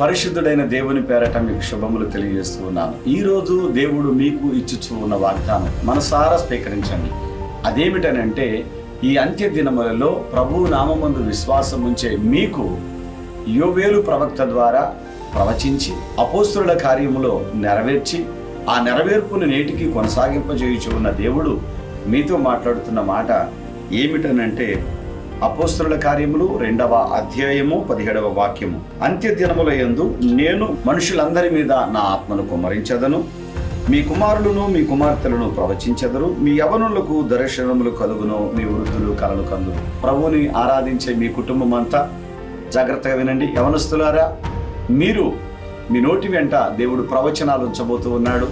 పరిశుద్ధుడైన దేవుని పేరట మీకు శుభములు తెలియజేస్తూ ఉన్నాను. ఈ రోజు దేవుడు మీకు ఇచ్చుచూ ఉన్న వాగ్దానం మనసారా స్వీకరించండి. అదేమిటనంటే ఈ అంత్య దినములలో ప్రభు నామమందు విశ్వాసం ఉంచే మీకు యోవేలు ప్రవక్త ద్వారా ప్రవచించి అపోస్తుల కార్యములో నెరవేర్చి ఆ నెరవేర్పును నేటికి కొనసాగింపజేయుచు ఉన్న దేవుడు మీతో మాట్లాడుతున్న మాట ఏమిటనంటే అపోస్తుల కార్యములు రెండవ అధ్యాయము పదిహేడవ వాక్యము. అంత్య దినముల యందు నేను మనుషులందరి మీద నా ఆత్మను కుమరించదను మీ కుమారులను మీ కుమార్తెలను ప్రవచించెదరు. మీ యవనులకు దర్శనములు కలుగును మీ వృద్ధులు కలలు కందు ప్రభువుని ఆరాధించే మీ కుటుంబం అంతా జాగ్రత్తగా వినండి. యవనస్తులారా మీరు మీ నోటి వెంట దేవుడు ప్రవచనాలు ఉంచబోతూ ఉన్నాడు.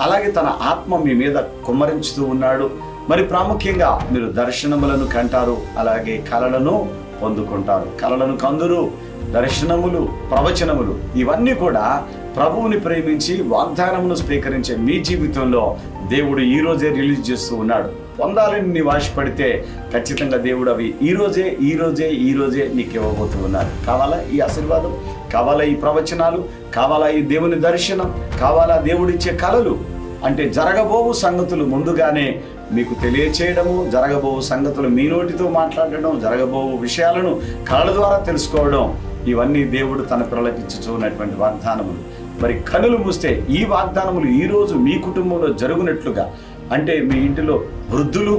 అలాగే తన ఆత్మ మీ మీద కుమ్మరించుతూ ఉన్నాడు. మరి ప్రాముఖ్యంగా మీరు దర్శనములను కంటారు అలాగే కళలను పొందుకుంటారు. కళలను కందురు దర్శనములు ప్రవచనములు ఇవన్నీ కూడా ప్రభువుని ప్రేమించి వాగ్దానమును స్వీకరించే మీ జీవితంలో దేవుడు ఈ రోజే రిలీజ్ చేస్తూ ఉన్నాడు. పొందాలని నీ వాశపడితే ఖచ్చితంగా దేవుడు అవి ఈ రోజే ఈ రోజే ఈ రోజే నీకు ఇవ్వబోతూ ఉన్నారు. కావాలా ఈ ఆశీర్వాదం? కావాలా ఈ ప్రవచనాలు? కావాలా ఈ దేవుని దర్శనం? కావాలా దేవుడిచ్చే కళలు అంటే జరగబోవు సంగతులు ముందుగానే మీకు తెలియచేయడము జరగబోవు సంగతులు మీ నోటితో మాట్లాడడం జరగబోవు విషయాలను కళల ద్వారా తెలుసుకోవడం ఇవన్నీ దేవుడు తన పిల్లలకిచ్చుచున్నటువంటి వాగ్దానములు. మరి కనులు మూస్తే ఈ వాగ్దానములు ఈరోజు మీ కుటుంబంలో జరుగునట్లుగా అంటే మీ ఇంటిలో వృద్ధులు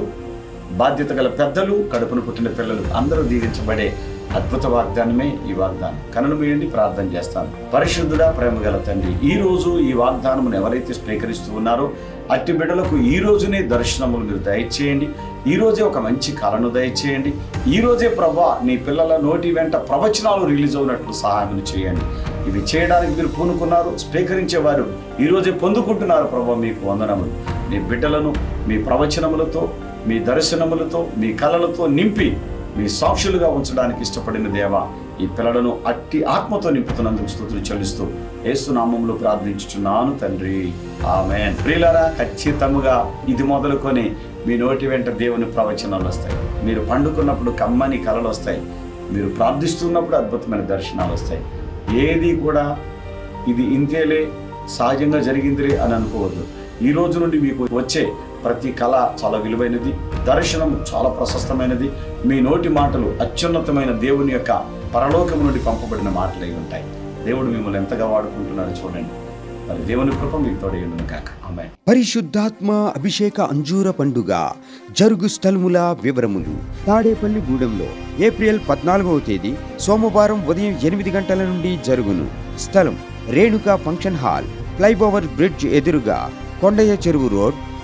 బాధ్యత గల పెద్దలు కడుపును పుట్టిన పిల్లలు అందరూ దీవించబడే అద్భుత వాగ్దానమే ఈ వాగ్దానం. కనులు మీయండి ప్రార్థన చేస్తాను. పరిశుద్ధుడా ప్రేమ గల తండ్రి ఈ రోజు ఈ వాగ్దానమును ఎవరైతే స్వీకరిస్తూ ఉన్నారో అట్టి బిడ్డలకు ఈ రోజునే దర్శనములు మీరు దయచేయండి. ఈ రోజే ఒక మంచి కళను దయచేయండి. ఈ రోజే ప్రభా నీ పిల్లల నోటి వెంట ప్రవచనాలు రిలీజ్ అవునట్లు సహాయం చేయండి. ఇవి చేయడానికి మీరు పూనుకున్నారు స్వీకరించేవారు ఈ రోజే పొందుకుంటున్నారు ప్రభా మీకు వందనములు. మీ బిడ్డలను మీ ప్రవచనములతో మీ దర్శనములతో మీ కళలతో నింపి మీ సాక్షులుగా ఉంచడానికి ఇష్టపడిన దేవ ఈ పిల్లలను అట్టి ఆత్మతో నింపుతున్నందుకు స్థుతులు చెల్లిస్తూ ఏసునామంలో ప్రార్థించుచున్నాను తండ్రి. ఆమె ప్రియులరా ఖచ్చితముగా ఇది మొదలుకొని మీ నోటి వెంట దేవుని ప్రవచనాలు వస్తాయి. మీరు పండుకున్నప్పుడు కమ్మని కళలు వస్తాయి. మీరు ప్రార్థిస్తున్నప్పుడు అద్భుతమైన దర్శనాలు వస్తాయి. ఏది కూడా ఇది ఇంతేలే సహజంగా జరిగిందిలే అని అనుకోవద్దు. ఈ రోజు నుండి మీకు వచ్చే ప్రతి కళ చాలా విలువైనది దర్శనం చాలా ప్రశస్తమైనది మీ నోటి మాటలు అత్యున్నతమైన దేవుని యొక్క పరలోకం నుండి పంపబడిన మాటలు అయి ఉంటాయి. దేవుడు మిమ్మల్ని ఎంతగా వాడుకుంటున్నాడు చూడండి. మరి దేవుని కృప మీకు కాక ఆమె పరిశుద్ధాత్మ అభిషేక అంజూర పండుగ జరుగు స్థలముల వివరములు. తాడేపల్లి గూడెంలో ఏప్రిల్ పద్నాలుగవ తేదీ సోమవారం ఉదయం ఎనిమిది గంటల నుండి జరుగును. స్థలం Renuka function hall flyover bridge ఎదురుగా కొండయ్య చెరువు రోడ్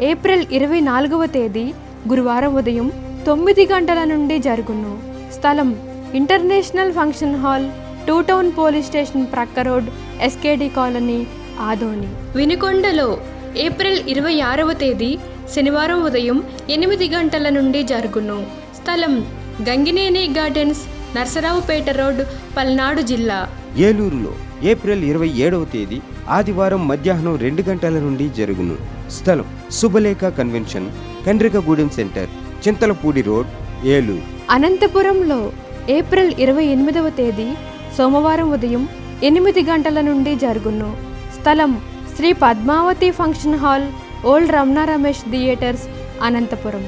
ఏప్రిల్ ఇరవై నాలుగవ తేదీ గురువారం ఉదయం తొమ్మిది గంటల నుండి జరుగును. స్థలం international function hall two town police station ప్రక్క రోడ్ ఎస్కేడి కాలనీ ఆదోని. వినుకొండలో ఏప్రిల్ ఇరవై ఆరవ తేదీ శనివారం ఉదయం ఎనిమిది గంటల నుండి జరుగును. స్థలం గంగినేని గార్డెన్స్ నర్సరావుపేట రోడ్ పల్నాడు జిల్లా. ఏలూరులో ఏప్రిల్ ఇరవై ఏడవ తేదీ ఆదివారం మధ్యాహ్నం రెండు గంటల నుండి జరుగును. స్థలం Shubhalekha convention Kandrikagudem centre Chintalapudi road Eluru. అనంతపురంలో ఏప్రిల్ ఇరవై ఎనిమిదవ తేదీ సోమవారం ఉదయం ఎనిమిది గంటల నుండి జరుగును. స్థలం Sri Padmavathi function hall old Ramana Ramesh theatres Anantapur.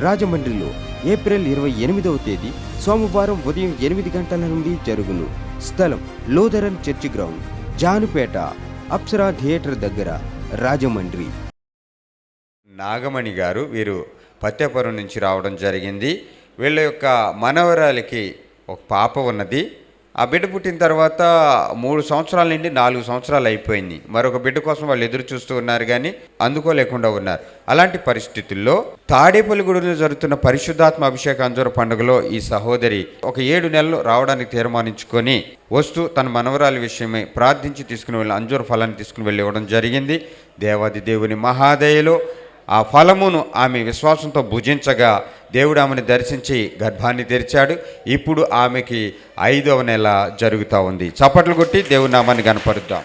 రాజమండ్రిలో ఏప్రిల్ ఇరవై ఎనిమిదవ తేదీ సోమవారం ఉదయం ఎనిమిది గంటల నుండి జరుగును. స్థలం Lutheran church ground Janupeta Apsara theatre దగ్గర రాజమండ్రి. నాగమణి గారు వీరు పత్యపురం నుంచి రావడం జరిగింది. వీళ్ళ యొక్క మనవరాలికి ఒక పాప ఉన్నది. ఆ బిడ్డ పుట్టిన తర్వాత మూడు సంవత్సరాల నుండి నాలుగు సంవత్సరాలు అయిపోయింది. మరొక బిడ్డ కోసం వాళ్ళు ఎదురు చూస్తూ ఉన్నారు కానీ అందుకోలేకుండా ఉన్నారు. అలాంటి పరిస్థితుల్లో తాడేపల్లిగూడలో జరుగుతున్న పరిశుద్ధాత్మ అభిషేక అంజూర పండుగలో ఈ సహోదరి ఒక ఏడు నెలలు రావడానికి తీర్మానించుకొని వస్తూ తన మనవరాలి విషయమై ప్రార్థించి తీసుకుని వెళ్ళి అంజూర ఫలాన్ని తీసుకుని వెళ్ళి ఇవ్వడం జరిగింది. దేవాది దేవుని మహాదయలో ఆ ఫలమును ఆమె విశ్వాసంతో భుజించగా దేవుడు ఆమెను దర్శించి గర్భాన్ని తెరిచాడు. ఇప్పుడు ఆమెకి ఐదవ నెల జరుగుతూ ఉంది. చప్పట్లు కొట్టి దేవుని నామాన్ని కనపరుద్దాం